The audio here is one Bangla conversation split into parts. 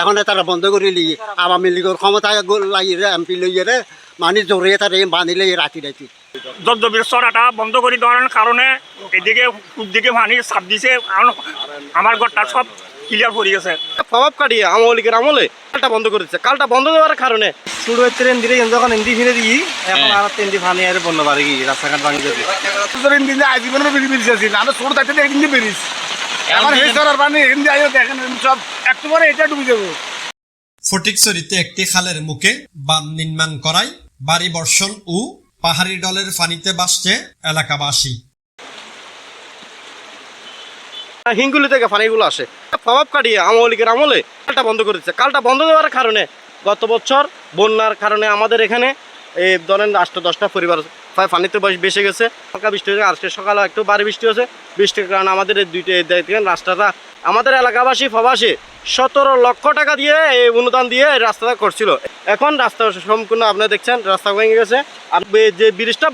এখন তারা বন্ধ করে লি আওয়ামী লীগের ক্ষমতায় লাগি এমপি লইয়ে রে মানে জোরে তারা বাঁধিলে রাতি রাতি। দপদপির সরাটা বন্ধ করে দেওয়ার কারণে এদিকে দিকে পানি চাপ দিছে আমার ঘরটা সব ক্লিয়ার পড়ে গেছে। প্রভাব কাটিয়ে আওয়ামী লীগের আমলে কালটা বন্ধ করেছে কালটা বন্ধ দেওয়ার কারণে শুরু ট্রেন দিলে যখন হিন্দি ফিরে দিই এখন আর ট্রেন দি ফানি আর বন্ধ পারে কি রাস্তাঘাট ভাঙি যাবে। বছরের দিন আজীবনের বেরিয়ে বেরিয়েছি। না ছোট থাকতে একদিন বেরিয়েছি। পানি দেখেন সব একটু এটা ডুবে যাব ফটিকছড়িতে একটি খালের মুখে বাঁধ নির্মাণ করায় বাড়ি বর্ষণ ও পাহাড়ি ডলের ফানিতে বাসছে এলাকাবাসী। হিঙ্গুলি থেকে ফানিগুলো আসে। প্রভাব কাটিয়ে আওয়ামী লীগের আমলে কালটা বন্ধ করেছে কালটা বন্ধ দেওয়ার কারণে গত বছর বন্যার কারণে আমাদের এখানে এই ধরেন আটটা দশটা পরিবার পানিতে বয়স বেসে গেছে। হালকা বৃষ্টি হয়েছে, আজকে সকালে একটু বাড়ি বৃষ্টি হয়েছে। বৃষ্টির কারণে আমাদের এই দুইটা রাস্তাটা আমাদের এলাকাবাসী, প্রবাসী সতেরো লক্ষ টাকা দিয়ে এই অনুদান দিয়ে রাস্তাটা করছিল। এখন রাস্তা সম্পূর্ণ আপনি দেখছেন, রাস্তা ভেঙে গেছে। আর যে ব্রিজটা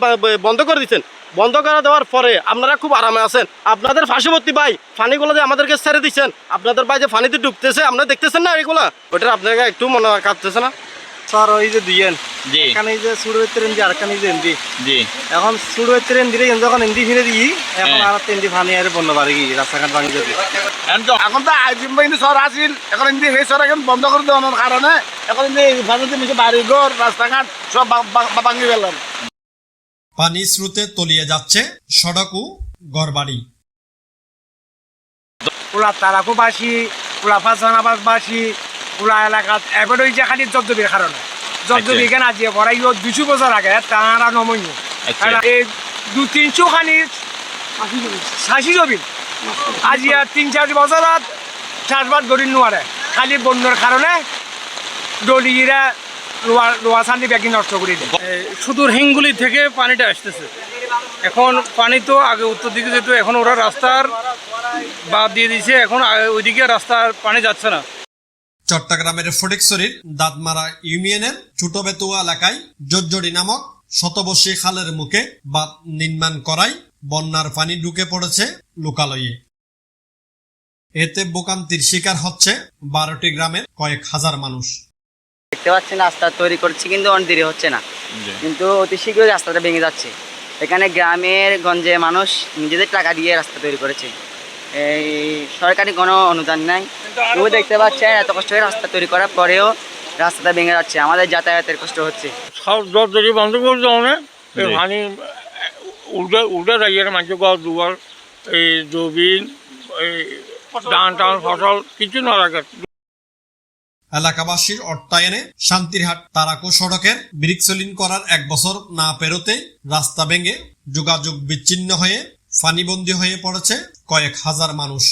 বন্ধ করে দিচ্ছেন। বন্ধ করে দেওয়ার পরে আপনারা খুব আরামে আছেন। আপনাদের পার্শ্ববর্তী ভাই, ফানিগুলো যে আমাদেরকে ছেড়ে দিচ্ছেন, আপনাদের ভাই যে ফানিতে ডুবতেছে, আপনারা দেখতেছেন না এগুলা? ওটা আপনাকে একটু মনে কাঁদতেছে না? স্যার ওই যে দিয়েন জি। এখানে এই যে ট্রেন যে আরেকখানে যে জি। এখন ট্রেন দিলে যখন ফিরে দিই এখন হ্যাঁ। আর ট্রেন দি ফানি আর বন্ধ পারে কি রাস্তাঘাট ভাঙি যাবে এখন তো বাহিনী সর আসিল এখন সেই সর এখন বন্ধ করে দেওয়ানোর কারণে এখন বাড়ি ঘর রাস্তাঘাট সব ভাঙি গেলাম পানি স্রোতে তলিয়ে যাচ্ছে সড়ক ও ঘরবাড়ি। পুরা তারাকুবাসী পুরা ফাঁসানাবাসী পুরা এলাকাত এবার ওই যে খালি জব্দবির কারণে। জব্দবি কেন আজি পড়াই দুশো বছর আগে তারা নমন্য। আচ্ছা। এই দু তিনশো খানি শাসি জবিন আজি আর তিন চার বছৰত চাষবাস ধরি নোৱাৰে খালি বন্যার কারণে দলিরা লোয়া লোয়া চান্দি ব্যাগি নষ্ট করে দেয় সুদূর হিঙ্গুলি থেকে পানিটা আসতেছে। এখন পানি তো আগে উত্তর দিকে যেত এখন ওরা রাস্তার বাদ দিয়ে দিয়েছে এখন ওইদিকে রাস্তার পানি যাচ্ছে না। চট্টগ্রামের ফটিকছড়ির দাঁতমারা ইউনিয়নের ছোট বেতুয়া এলাকায় জজ্জড়ি নামক শতবর্ষী খালের মুখে বাঁধ নির্মাণ করায় বন্যার পানি ঢুকে পড়েছে লোকালয়ে। এতে ভোগান্তির শিকার হচ্ছে বারোটি গ্রামের কয়েক হাজার মানুষ। দেখতে পাচ্ছেন রাস্তা তৈরি করছে কিন্তু অনেক দেরি হচ্ছে না। কিন্তু অতি শীঘ্রই রাস্তাটা ভেঙে যাচ্ছে। এখানে গ্রামের গঞ্জে মানুষ নিজেদের টাকা দিয়ে রাস্তা তৈরি করেছে। এই সরকারি কোনো অনুদান নাই। তবু দেখতে পাচ্ছেন এত কষ্ট করে রাস্তা তৈরি করার পরেও রাস্তাটা ভেঙে যাচ্ছে। আমাদের যাতায়াতের কষ্ট হচ্ছে। সব দর দরি বন্ধ করে দেওয়া জি। পানি উল্টে উল্টে যাইয়ে মানুষ ঘর দুয়ার এই জবিন এই ধান টান ফসল কিছু না রাখে এলাকাবাসীর অর্থায়নে শান্তিরহাট তারাকো সড়কের ব্রিক্সলিন করার এক বছর না পেরোতে রাস্তা ভেঙে যোগাযোগ বিচ্ছিন্ন হয়ে ফানিবন্দী হয়ে পড়েছে কয়েক হাজার মানুষ।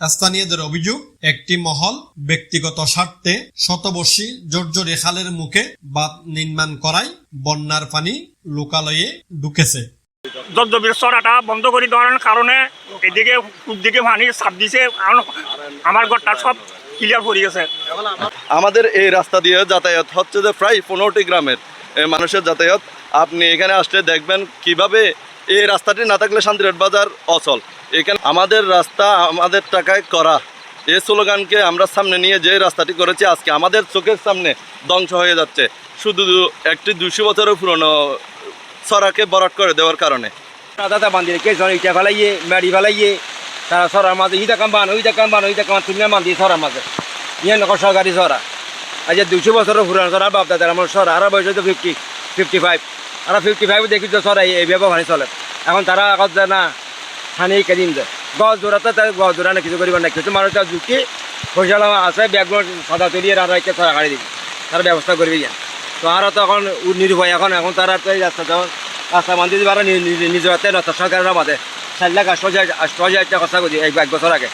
স্থানীয়দের অভিযোগ, একটি মহল ব্যক্তিগত স্বার্থে শতবর্ষী জর্জরি খালের মুখে বাঁধ নির্মাণ করায় বন্যার পানি লোকালয়ে ঢুকেছে। সরাটা বন্ধ করে দেওয়ার কারণে এদিকে দিকে পানি চাপ দিছে। আমার ঘরটা সব ক্লিয়ার পড়ে গেছে। আমাদের এই রাস্তা দিয়ে যাতায়াত হচ্ছে যে প্রায় পনেরোটি গ্রামের। মানুষের যাতায়াত। আপনি এখানে আসলে দেখবেন কীভাবে এই রাস্তাটি না থাকলে শান্তিরহাট বাজার অচল। এখানে আমাদের রাস্তা আমাদের টাকায় করা। এই স্লোগানকে আমরা সামনে নিয়ে যে রাস্তাটি করেছি আজকে আমাদের চোখের সামনে ধ্বংস হয়ে যাচ্ছে। শুধু একটি দুশো বছরের পুরনো সরাকে বরাট করে দেওয়ার কারণে। দাদা বান্ধি কে ইটা ফেলাইয়ে মেড়ি ফেলাইয়ে তারা সরার মাঝে, ইটা কাম বান, ওইটা কাম বান, ওইটা কাম তুমি বান্ধি সরার মাঝে। ইয়ে নকর সরকারি সরা। আজ দুশো বছরের পুরানো সরা, বাপ দাদার আমার সরা। আর বয়স তো ফিফটি ফিফটি ফাইভ আর ফিফটি ফাইভ দেখি তো সরাই এই ব্যবহার চলে। এখন তারা আগত যায় না, হানি কেদিন যায় গছ জোড়াতে তাই গছ জোড়া না কিছু করিবার না কিছু মানুষ তার যুক্তি পয়সা আছে ব্যাগগুলো সাদা তৈরিয়ে আর একটা সরা গাড়ি দিবি। তারা ব্যবস্থা করবি যান তো আর তো এখন নির্ভয় এখন। এখন তারা তো এই রাস্তা রাস্তা বান্ধি দিবার নিজের হাতে, রাস্তা সরকারের আমাদের। চার লাখ আষ্ট হাজার হাজার একটা কথা কইছি এক এক বছর আগে।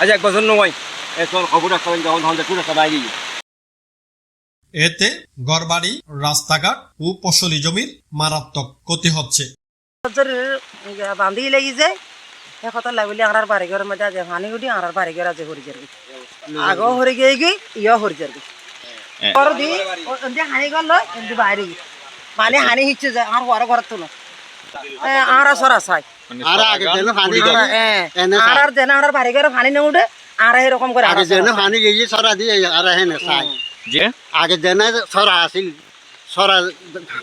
আজ এক বছর নয় এই তোর খবর রাস্তা যখন ধন্দা পুরো রাস্তা বাইরে গিয়ে। এতে ঘরবাড়ি রাস্তাঘাট ও ফসলি জমির মারাত্মক ক্ষতি হচ্ছে। বান্ধি সেই কথা লাগলি আঙার বাড়ি ঘরের মধ্যে আছে হানি গুটি আঙার বাড়ি ঘর আছে হরি যারবি আগো হরি গিয়ে গই ইয় হরি ঘর দি এমনি হানি গল লয় এমনি বাইরে মানে হানি হিচ্ছে যায় আর হওয়ার ঘর তো আরা সরা চাই আর আগে যেন পানি হ্যাঁ আর আর যেন আর বাড়ি ঘরে পানি না উঠে আর এরকম করে আগে যেন পানি গিয়ে সরা দিয়ে আর হেনে চাই যে? আগে যেন সরা আছিল সরা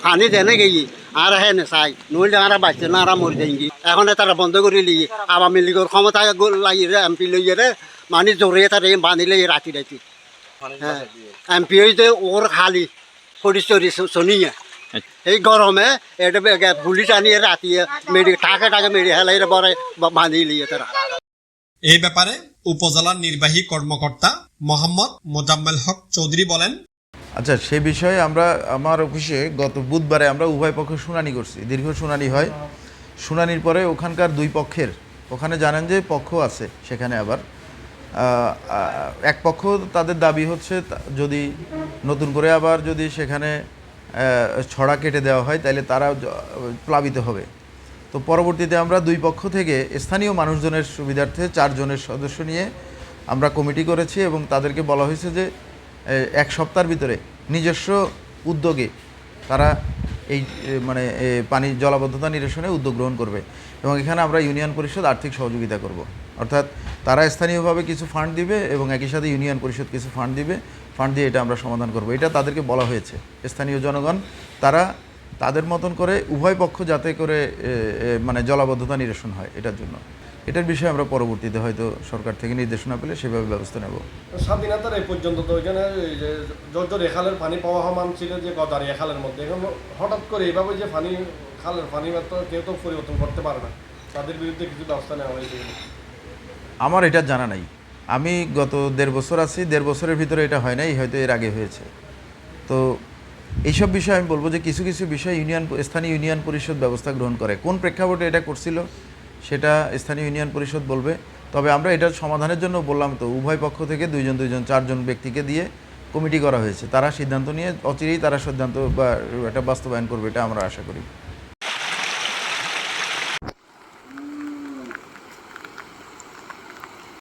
পানি যেনে গিয়ে আর হেনে চাই নইলে আর বাঁচছে না আর মরে যাই এখন তারা বন্ধ করে লিয়ে আওয়ামী লীগের ক্ষমতা লাগি রে এমপি লইয়ে রে মানে জোরে তারা বাঁধিলে রাতি রাতি। হ্যাঁ। এমপি হইতে ওর খালি পরিচয় শুনিয়ে। এই গরমে এটা পুলিশ আনিয়ে রাতি মেডি টাকা টাকা মেডি হেলাই বড় বাঁধি লিয়ে তারা। এই ব্যাপারে উপজেলার নির্বাহী কর্মকর্তা মোহাম্মদ মোজাম্মেল হক চৌধুরী বলেন আচ্ছা সে বিষয়ে আমরা আমার অফিসে গত বুধবারে আমরা উভয় পক্ষ শুনানি করছি। দীর্ঘ শুনানি হয়। শুনানির পরে ওখানকার দুই পক্ষের ওখানে জানেন যে পক্ষ আছে সেখানে আবার। এক পক্ষ তাদের দাবি হচ্ছে তা- যদি নতুন করে আবার যদি সেখানে ছড়া কেটে দেওয়া হয় তাহলে তারা প্লাবিত হবে। তো পরবর্তীতে আমরা দুই পক্ষ থেকে স্থানীয় মানুষজনের সুবিধার্থে চারজনের সদস্য নিয়ে আমরা কমিটি করেছি এবং তাদেরকে বলা হয়েছে যে এক সপ্তাহের ভিতরে নিজস্ব উদ্যোগে তারা এই মানে পানি জলাবদ্ধতা নিরসনে উদ্যোগ গ্রহণ করবে এবং এখানে আমরা ইউনিয়ন পরিষদ আর্থিক সহযোগিতা করব। অর্থাৎ তারা স্থানীয়ভাবে কিছু ফান্ড দিবে এবং একই সাথে ইউনিয়ন পরিষদ কিছু ফান্ড দিবে। ফান্ড দিয়ে এটা আমরা সমাধান করব। এটা তাদেরকে বলা হয়েছে। স্থানীয় জনগণ তারা তাদের মতন করে উভয় পক্ষ যাতে করে মানে জলাবদ্ধতা নিরসন হয় এটার জন্য। এটার বিষয়ে আমরা পরবর্তীতে হয়তো সরকার থেকে নির্দেশনা পেলে সেভাবে ব্যবস্থা নেব। স্বাধীনতার এই পর্যন্ত তো ওইখানে এই যে জর্জর খালের পানি পাওয়া মান ছিল যে গদারিয়া খালের মধ্যে। এখন হঠাৎ করে এইভাবে যে পানি খালের পানি মাত্র কেউ তো পরিবর্তন করতে পারে না। তাদের বিরুদ্ধে কিছু ব্যবস্থা নেওয়া হয়েছে। আমার এটা জানা নাই। আমি গত দেড় বছর আছি, দেড় বছরের ভিতরে এটা হয় নাই, হয়তো এর আগে হয়েছে। তো এইসব বিষয়ে আমি বলব যে কিছু কিছু বিষয় ইউনিয়ন, স্থানীয় ইউনিয়ন পরিষদ ব্যবস্থা গ্রহণ করে। কোন প্রেক্ষাপটে এটা করছিল, সেটা স্থানীয় ইউনিয়ন পরিষদ বলবে। তবে আমরা এটার সমাধানের জন্য বললাম তো, উভয় পক্ষ থেকে দুইজন দুইজন, চারজন ব্যক্তিকে দিয়ে কমিটি করা হয়েছে। তারা সিদ্ধান্ত নিয়ে অচিরেই তারা সিদ্ধান্ত বা এটা বাস্তবায়ন করবে, এটা আমরা আশা করি।